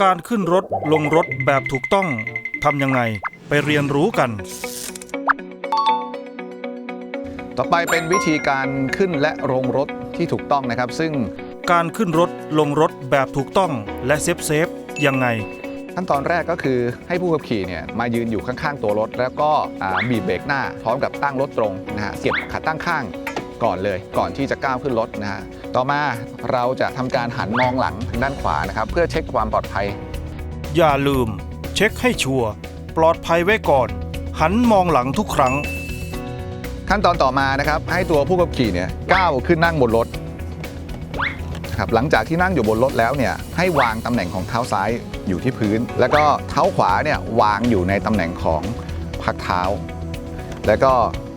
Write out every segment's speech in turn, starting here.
การขึ้นรถลงรถแบบถูกต้องทำยังไงไปเรียนรู้กัน ต่อไปเป็นวิธีการขึ้นและลงรถที่ถูกต้องนะครับ ซึ่งการขึ้นรถลงรถแบบถูกต้องและเซฟเซฟยังไงขั้นตอนแรกก็คือให้ผู้ขับขี่เนี่ยมายืนอยู่ข้างๆตัวรถ แล้วก็อ่าบีบเบรกหน้าพร้อมกับตั้งรถตรงนะฮะเก็บขาตั้งข้าง ก่อนเลยก่อนที่จะก้าวขึ้นรถนะฮะต่อมาเราจะทำการหันมองหลังทางด้านขวานะครับ เพื่อเช็คความปลอดภัย อย่าลืม เช็คให้ชัวร์ปลอดภัยไว้ก่อน หันมองหลังทุกครั้ง ขั้นตอนต่อมานะครับ ให้ตัวผู้ขับขี่เนี่ยก้าวขึ้นนั่งบนรถครับหลังจากที่นั่งอยู่บนรถแล้วเนี่ยให้วางตำแหน่งของเท้าซ้ายอยู่ที่พื้น แล้วก็เท้าขวาเนี่ยวางอยู่ในตำแหน่งของพักเท้า แล้วก็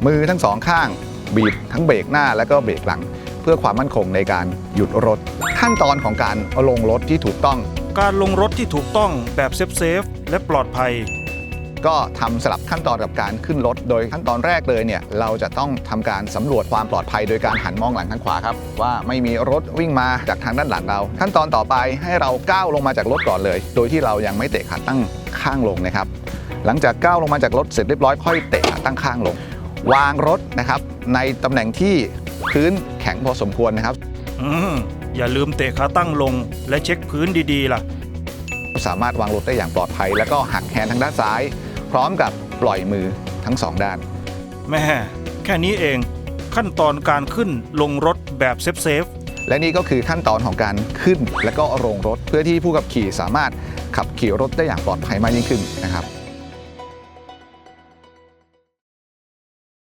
มือทั้งสองข้าง บีบทั้งเบรกหน้าแล้วก็เบรกหลัง เพื่อความมั่นคงในการหยุดรถ ขั้นตอนของการลงรถที่ถูกต้อง การลงรถที่ถูกต้องแบบเซฟเซฟและปลอดภัย ก็ทำสลับขั้นตอนกับการขึ้นรถ โดยขั้นตอนแรกเลยเนี่ยเราจะต้องทำการสำรวจความปลอดภัย โดยการหันมองหลังทางขวาครับว่าไม่มีรถวิ่งมาจากทางด้านหลังเรา ขั้นตอนต่อไปให้เราก้าวลงมาจากรถก่อนเลย โดยที่เรายังไม่เตะขาตั้งข้างลงนะครับหลังจากก้าวลงมาจากรถเสร็จเรียบร้อยค่อยเตะขาตั้งข้างลง วางรถนะครับ ในตำแหน่งที่พื้นแข็งพอสมควรนะครับ อืมอย่าลืมเตะขาตั้งลงและเช็คพื้นดีๆล่ะ สามารถวางรถได้อย่างปลอดภัย แล้วก็หักแขนทางด้านซ้าย พร้อมกับปล่อยมือทั้งสองด้าน แม่แค่นี้เองขั้นตอนการขึ้นลงรถแบบเซฟเซฟและนี่ก็คือขั้นตอนของการขึ้น และก็ลงรถเพื่อที่ผู้ขับขี่สามารถขับขี่รถได้อย่างปลอดภัยมากยิ่งขึ้นนะครับ